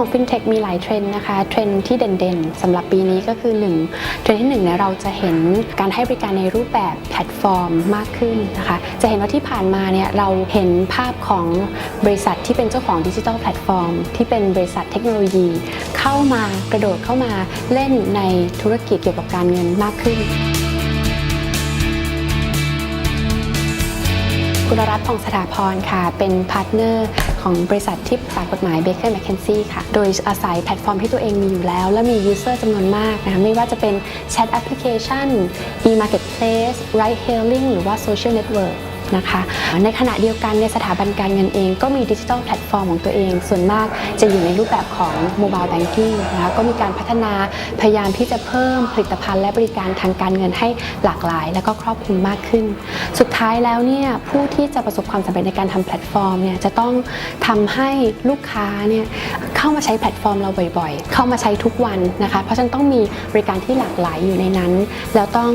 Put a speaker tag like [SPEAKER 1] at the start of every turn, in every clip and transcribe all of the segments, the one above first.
[SPEAKER 1] ของ FinTech มีหลายเทรนด์นะคะเทรนด์ที่เด่นๆสำหรับปีนี้ก็คือ1เทรนด์ที่1เนี่ยเราจะเห็นการให้บริการในรูปแบบแพลตฟอร์มมากขึ้นนะคะจะเห็นว่าที่ผ่านมาเนี่ยเราเห็นภาพของบริษัทที่เป็นเจ้าของดิจิทัลแพลตฟอร์ม ที่เป็นบริษัทเทคโนโลยี เข้ามากระโดดเข้ามาเล่นในธุรกิจเกี่ยวกับการเงินมากขึ้น กุลรัตน์พงศ์สถาพรค่ะ เป็นพาร์ทเนอร์ของบริษัทที่ปรึกษากฎหมาย Baker McKenzie ค่ะ โดยอาศัยแพลตฟอร์มที่ตัวเองมีอยู่แล้ว และมียูเซอร์จำนวนมากนะคะไม่ว่าจะเป็นแชทแอปพลิเคชัน e-marketplace ride hailing หรือว่า social network นะคะในขณะเดียวกันในสถาบันการเงินเอง ก็มีดิจิทัลแพลตฟอร์มของตัวเอง ส่วนมากจะอยู่ในรูปแบบของโมบายแบงกิ้งนะคะก็มีการพัฒนาพยายามที่จะเพิ่มผลิตภัณฑ์และบริการทางการเงินให้หลากหลาย และก็ครอบคลุมมากขึ้น สุดท้ายแล้วเนี่ยผู้ที่จะประสบความสำเร็จในการทำแพลตฟอร์มเนี่ยจะต้องทำให้ลูกค้าเนี่ยเข้ามาใช้แพลตฟอร์มเราบ่อยๆ เข้ามาใช้ทุกวันนะคะเพราะฉะนั้นต้องมีบริการที่หลากหลายอยู่ในนั้น แล้วต้อง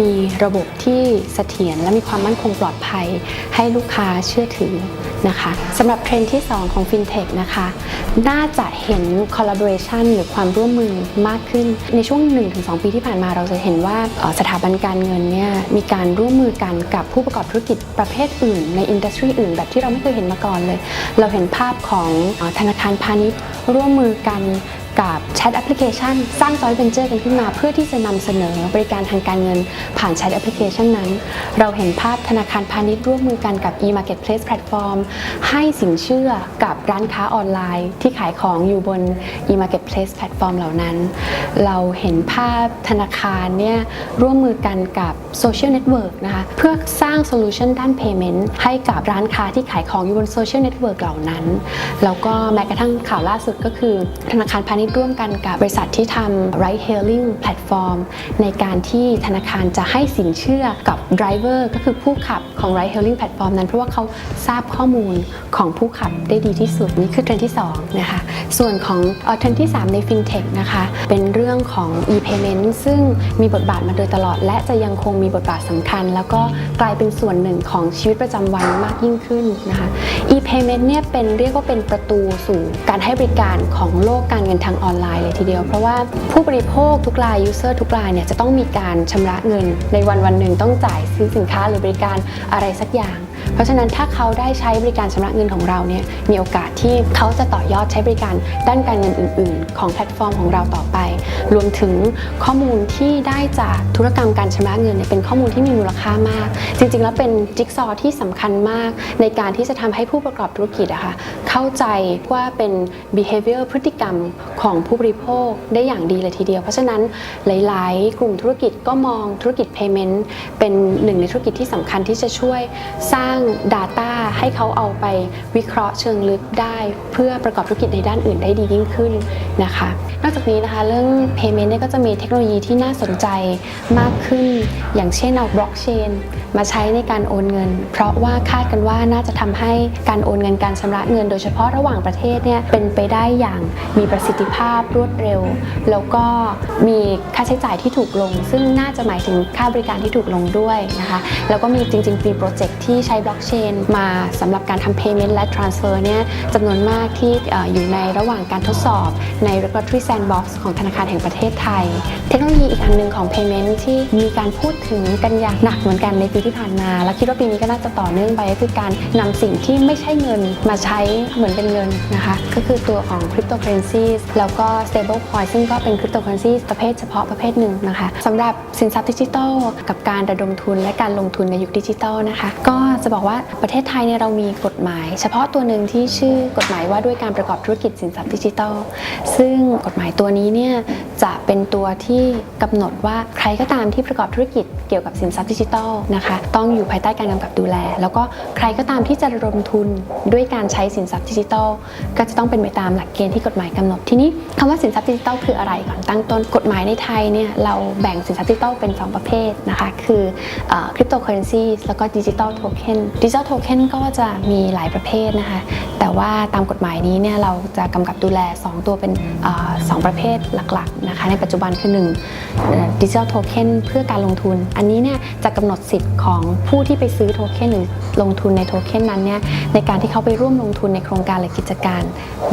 [SPEAKER 1] มีระบบที่เสถียรและมีความมั่นคงปลอดภัยให้ลูกค้าเชื่อถือนะคะสำหรับเทรนด์ที่ 2 ของ FinTech นะคะ น่าจะเห็น collaboration หรือความร่วมมือมากขึ้น ในช่วง 1-2 ปีที่ผ่านมาเราจะเห็นว่าสถาบันการเงินเนี่ยมีการร่วมมือกันกับผู้ประกอบธุรกิจประเภทอื่น ในอินดัสทรีอื่น แบบที่เราไม่เคยเห็นมาก่อนเลย เราเห็นภาพของธนาคารพาณิชย์ร่วมมือกัน กับแชทแอปพลิเคชัน สร้างจอยเ e นเจอร์กันขึ้นมา เพื่อที่จะนำเสนอบริการทางการเงินผ่านแชทแอปพลิเคชันนั้น เราเห็นภาพธนาคารพาณิชย์ร่วมมือกันกับ e-marketplace platform ให้สินเชื่อกับร้านค้าออนไลน์ ที่ขายของอยู่บน e-marketplace platform เหล่านั้น เราเห็นภาพธนาคารเนี่ยร่วมมือกันกับโซเชียลเน็ตเวิร์กนะคะเพื่อสร้างโซลูชันด้าน payment ให้กับร้านค้าที่ขายของอยู่บนโซเชียลเน็ตเวิร์กเหล่านั้น แล้วก็แม้กระทั่งข่าวล่าสุดก็คือธนาคารพาณิชย์ร่วมกันกับบริษัทที่ทำ ride hailing platform ในการที่ธนาคารจะให้สินเชื่อกับ driver ก็คือผู้ขับของ ride hailing platform นั้น เพราะว่าเขาทราบข้อมูลของผู้ขับได้ดีที่สุด นี่คือเทรนด์ที่2นะคะส่วนของเอ่อเทรนด์ที่ 3 ใน fintech นะคะเป็นเรื่องของ e-payment ซึ่งมีบทบาทมาโดยตลอด และจะยังคงมีบทบาทสำคัญ แล้วก็กลายเป็นส่วนหนึ่งของชีวิตประจำวันมากยิ่งขึ้นนะคะ e-payment เนี่ยเป็นเรียกว่าเป็นประตูสู่การให้บริการของโลกการเงินทางออนไลน์เลยทีเดียว เพราะว่าผู้บริโภคทุกราย user ทุกรายเนี่ยจะต้องมีการชำระเงินในวันวันหนึ่งต้องจ่ายซื้อสินค้าหรือบริการอะไรสักอย่าง เพราะฉะนั้นถ้าเขาได้ใช้บริการชำระเงินของเราเนี่ยมีโอกาสที่เขาจะต่อยอดใช้บริการด้านการเงินอื่น ๆ ของแพลตฟอร์มของเราต่อไป รวมถึงข้อมูลที่ได้จากธุรกรรมการชำระเงินเนี่ยเป็นข้อมูลที่มีมูลค่ามาก จริง ๆ แล้วเป็นจิ๊กซอว์ที่สำคัญมาก ในการที่จะทำให้ผู้ประกอบธุรกิจอะค่ะเข้าใจว่าเป็น behavior พฤติกรรมของผู้บริโภคได้อย่างดีเลยทีเดียว เพราะฉะนั้นหลาย ๆ กลุ่มธุรกิจก็มองธุรกิจ payment เป็นหนึ่งในธุรกิจที่สำคัญที่จะช่วยสร้าง Data ให้เขาเอาไปวิเคราะห์เชิงลึกได้ เพื่อประกอบธุรกิจในด้านอื่นได้ดียิ่งขึ้นนะคะ นอกจากนี้นะคะเรื่อง payment เนี่ยก็จะมีเทคโนโลยีที่น่าสนใจมากขึ้น อย่างเช่นเอาบล็อกเชนมาใช้ในการโอนเงิน เพราะว่าคาดกันว่าน่าจะทำให้การโอนเงินการชำระเงิน โดยเฉพาะระหว่างประเทศเนี่ยเป็นไปได้อย่างมีประสิทธิภาพรวดเร็ว แล้วก็มีค่าใช้จ่ายที่ถูกลง ซึ่งน่าจะหมายถึงค่าบริการที่ถูกลงด้วยนะคะแล้วก็มีจริงๆมีโปรเจกต์ที่ใช้บล็อกเชนมาสำหรับการทำ payment และ transfer เนี่ยจำนวนมากที่เอ่ออยู่ในระหว่างการทดสอบใน regulatory sandbox ของธนาคารแห่งประเทศไทย เทคโนโลยีอีกอันหนึ่งของ payment ที่มีการพูดถึงกันอย่างหนักเหมือนกันในปีที่ผ่านมา แล้วคิดว่าปีนี้ก็น่าจะต่อเนื่องไปก็คือการนำสิ่งที่ไม่ใช่เงินมาใช้เหมือนเป็นเงินนะคะ ก็คือตัวของ cryptocurrency แล้วก็ stable coin ซึ่งก็เป็น cryptocurrency ประเภทเฉพาะประเภทหนึ่งนะคะสำหรับสินทรัพย์ดิจิทัลกับการระดมทุนและการลงทุนในยุคดิจิทัลนะคะ ก็จะบอกว่าประเทศไทยเนี่ยเรามีกฎหมาย เฉพาะตัวหนึ่งที่ชื่อกฎหมายว่าด้วยการประกอบธุรกิจสินทรัพย์ดิจิทัล ซึ่งกฎหมายตัวนี้เนี่ยจะเป็นตัวที่กำหนดว่าใครก็ตามที่ประกอบธุรกิจเกี่ยวกับสินทรัพย์ดิจิทัลนะคะต้องอยู่ภายใต้การกำกับดูแล แล้วก็ใครก็ตามที่จะระดมทุนด้วยการใช้สินทรัพย์ดิจิทัล ก็จะต้องเป็นไปตามหลักเกณฑ์ที่กฎหมายกำหนดทีนี้คำว่าสินทรัพย์ดิจิทัลคืออะไรก่อนตั้งต้นกฎหมายในไทยเนี่ยเราแบ่งสินทรัพย์ดิจิทัลเป็น 2 ประเภทนะคะคือคริปโตเคอเรนซีแล้วก็ดิจิทัลโทเค็นดิจิทัลโทเค็นก็จะมีหลายประเภทนะคะแต่ว่าตามกฎหมายนี้เนี่ยเราจะกำกับดูแล 2 ตัวเป็นอสองประเภทหลักๆนะคะในปัจจุบันคือ1ดิจิทัลโทเค็นเพื่อการลงทุน อันนี้เนี่ยจะกำหนดสิทธิ์ของผู้ที่ไปซื้อโทเค็นหรือลงทุนในโทเค็นนั้นเนี่ยในการที่เขาไปร่วมลงทุนในโครงการหรือกิจการ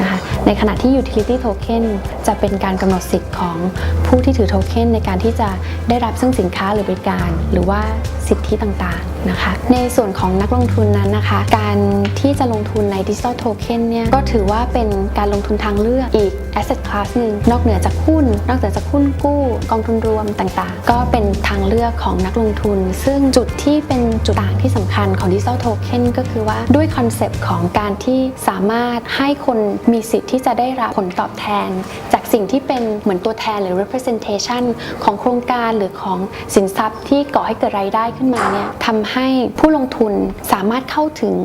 [SPEAKER 1] นะคะในขณะที่ utility token จะเป็นการกำหนดสิทธิ์ของผู้ที่ถือโทเค็นในการที่จะได้รับซึ่งสินค้าหรือบริการ หรือว่าสิทธิต่างๆนะคะในส่วนของนักลงทุนนั้นนะคะ การที่จะลงทุนในดิจิ t a ลโทเค็นเนี่ยก็ถือว่าเป็นการลงทุนทางเลือกอีก asset class หนึ่งนอกเหนือจากหุ้น นอกเหนือจากหุ้นกู้ กองทุนรวมต่างๆ ก็เป็นทางเลือกของนักลงทุน ซึ่งจุดที่เป็นจุดต่างที่สำคัญของดิจิ t a ลโทเค็นก็คือว่าด้วยคอนเซปต์ของการที่สามารถให้คนมีสิทธิ์ที่จะได้รับผลตอบแทน จากสิ่งที่เป็นเหมือนตัวแทนหรือ representation ของโครงการหรือของสินทรัพย์ที่ก่อให้เกิดรายได้ขึ้นมาเนี่ยทำให้ผู้ลงทุนสามารถเข้าถึง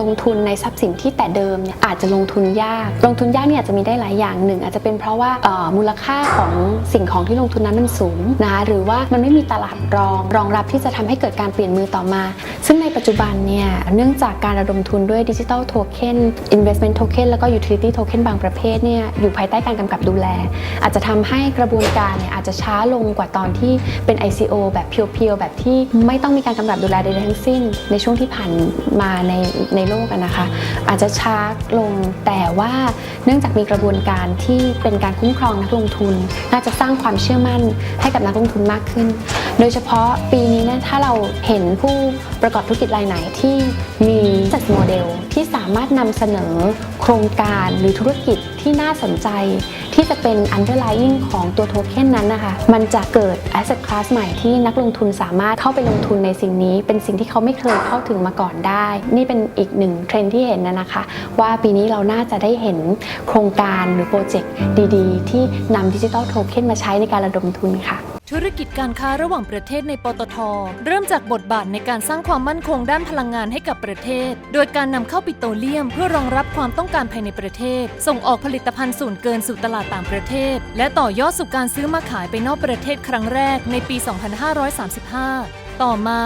[SPEAKER 1] ลงทุนในทรัพย์สินที่แต่เดิมเนี่ยอาจจะลงทุนยาก ลงทุนยากเนี่ยอาจจะมีได้หลายอย่างหนึ่ง อาจจะเป็นเพราะว่ามูลค่าของสิ่งของที่ลงทุนนั้นมันสูงนะคะหรือว่ามันไม่มีตลาดรองรองรับที่จะทำให้เกิดการการเปลี่ยนมือต่อมา ซึ่งในปัจจุบันเนี่ยเนื่องจากการระดมทุนด้วยดิจิ t a ลโทเค็น investment token แล้วก็ utility token บางประเภทเนี่ยอยู่ภายใต้การกำกับดูแล อาจจะทำให้กระบวนการเนี่ยอาจจะช้าลงกว่าตอนที่เป็น ICO แบบเพียวๆ แบบที่ไม่ต้องมีการกำกับดูแลใดๆทั้งสิ้น ในช่วงที่ผ่านมาในในโลกนะคะ อาจจะช้าลงแต่ว่าเนื่องจากมีกระบวนการที่เป็นการคุ้มครองนักลงทุน น่าจะสร้างความเชื่อมั่นให้กับนักลงทุนมากขึ้น โดยเฉพาะปีนี้เนี่ยถ้าเราเห็นผู้ประกอบธุรกิจรายไหนที่มีจัดโมเดลที่สามารถนำเสนอโครงการหรือธุรกิจที่น่าสนใจ ที่จะเป็น underlying ของตัวโทเค็นนั้นนะคะ มันจะเกิด asset class ใหม่ที่นักลงทุนสามารถเข้าไปลงทุนในสิ่งนี้ เป็นสิ่งที่เขาไม่เคยเข้าถึงมาก่อนได้ นี่เป็นอีกหนึ่งเทรนที่เห็นนะนะคะ ว่าปีนี้เราน่าจะได้เห็นโครงการหรือโปรเจกต์ดี ๆ ที่นำดิจิ t a ลโทเค็นมาใช้ในการระดมทุนค่ะ
[SPEAKER 2] ธุรกิจการค้าระหว่างประเทศในปตท เริ่มจากบทบาทในการสร้างความมั่นคงด้านพลังงานให้กับประเทศ โดยการนำเข้าปิโตรเลียม เพื่อรองรับความต้องการภายในประเทศ ส่งออกผลิตภัณฑ์ส่วนเกินสู่ตลาดต่างประเทศ และต่อยอดสู่การซื้อมาขายไปนอกประเทศครั้งแรกในปี 2535 ต่อมา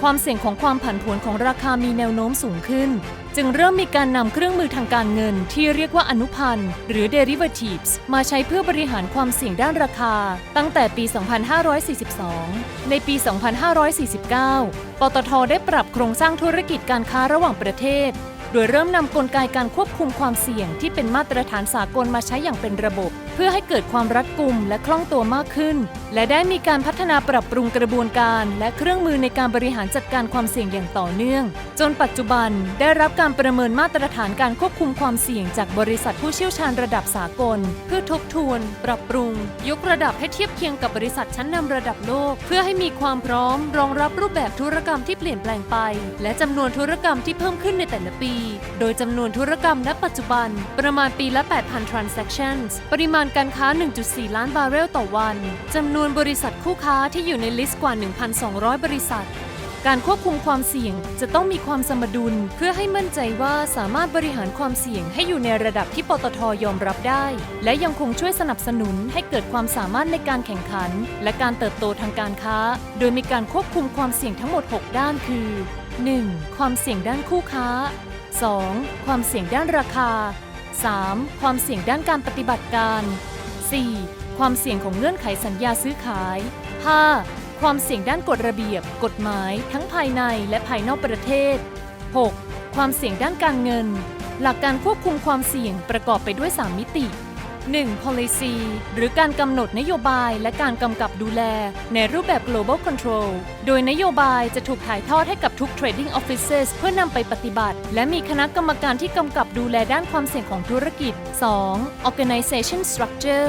[SPEAKER 2] ความเสี่ยงของความผันผวนของราคามีแนวโน้มสูงขึ้น จึงเริ่มมีการนำเครื่องมือทางการเงินที่เรียกว่าอนุพันธ์ หรือ derivatives มาใช้เพื่อบริหารความเสี่ยงด้านราคา ตั้งแต่ปี 2542 ในปี 2549 ปตทได้ปรับโครงสร้างธุรกิจการค้าระหว่างประเทศ โดยเริ่มนำกลไกการควบคุมความเสี่ยงที่เป็นมาตรฐานสากลมาใช้อย่างเป็นระบบ เพื่อให้เกิดความรัดกุมและคล่องตัวมากขึ้น และได้มีการพัฒนาปรับปรุงกระบวนการและเครื่องมือในการบริหารจัดการความเสี่ยงอย่างต่อเนื่อง จนปัจจุบันได้รับการประเมินมาตรฐานการควบคุมความเสี่ยงจากบริษัทผู้เชี่ยวชาญระดับสากล เพื่อทบทวน ปรับปรุง ยกระดับให้เทียบเคียงกับบริษัทชั้นนำระดับโลก เพื่อให้มีความพร้อม รองรับรูปแบบธุรกรรมที่เปลี่ยนแปลงไป และจำนวนธุรกรรมที่เพิ่มขึ้นในแต่ละปี โดยจำนวนธุรกรรมณปัจจุบัน ประมาณปีละ 8,000 transactions ปริมาณการค้า 1.4 ล้านบาร์เรลต่อวันจำนวนบริษัทคู่ค้าที่อยู่ในลิสต์กว่า 1,200 บริษัท การควบคุมความเสี่ยงจะต้องมีความสมดุลเพื่อให้มั่นใจว่าสามารถบริหารความเสี่ยงให้อยู่ในระดับที่ปตทยอมรับได้ และยังคงช่วยสนับสนุนให้เกิดความสามารถในการแข่งขัน และการเติบโตทางการค้า โดยมีการควบคุมความเสี่ยงทั้งหมด 6 ด้านคือ 1. ความเสี่ยงด้านคู่ค้า 2. ความเสี่ยงด้านราคา 3. ความเสี่ยงด้านการปฏิบัติการ 4. ความเสี่ยงของเงื่อนไขสัญญาซื้อขาย 5. ความเสี่ยงด้านกฎระเบียบ กฎหมาย ทั้งภายในและภายนอกประเทศ 6. ความเสี่ยงด้านการเงิน หลักการควบคุมความเสี่ยงประกอบไปด้วย 3 มิติ 1. policy หรือการกำหนดนโยบายและการกำกับดูแล ในรูปแบบ global control โดยนโยบายจะถูกถ่ายทอดให้กับทุก trading offices เพื่อนำไปปฏิบัติ และมีคณะกรรมการที่กำกับดูแลด้านความเสี่ยงของธุรกิจ 2. organization structure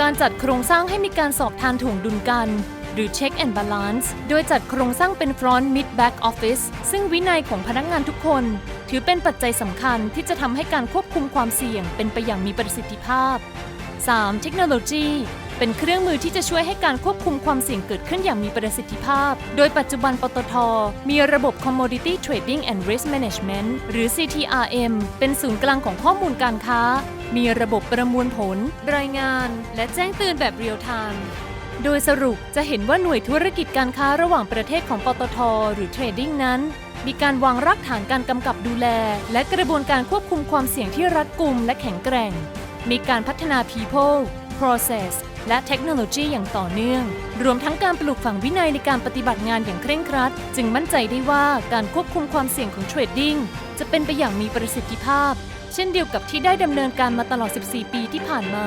[SPEAKER 2] การจัดโครงสร้างให้มีการสอบทานถ่วงดุลกัน หรือ check and balance โดยจัดโครงสร้างเป็น front mid back office ซึ่งวินัยของพนักงานทุกคน ถือเป็นปัจจัยสำคัญที่จะทำให้การควบคุมความเสี่ยงเป็นไปอย่างมีประสิทธิภาพ 3. เทคโนโลยีเป็นเครื่องมือที่จะช่วยให้การควบคุมความเสี่ยงเกิดขึ้นอย่างมีประสิทธิภาพ โดยปัจจุบันปตท มีระบบ Commodity Trading and Risk Management หรือ CTRM เป็นศูนย์กลางของข้อมูลการค้า มีระบบประมวลผล รายงาน และแจ้งเตือนแบบเรียลไทม์โดยสรุปจะเห็นว่าหน่วยธุรกิจการค้าระหว่างประเทศของปตท หรือเทรดดิ้งนั้น มีการวางรากฐานการกำกับดูแล และกระบวนการควบคุมความเสี่ยงที่รัดกุมและแข็งแกร่ง มีการพัฒนา People Process และเทคโนโลยีอย่างต่อเนื่อง รวมทั้งการปลูกฝังวินัยในการปฏิบัติงานอย่างเคร่งครัด จึงมั่นใจได้ว่าการควบคุมความเสี่ยงของเทรดดิ้งจะเป็นไปอย่างมีประสิทธิภาพ เช่นเดียวกับที่ได้ดำเนินการมาตลอด 14 ปีที่ผ่านมา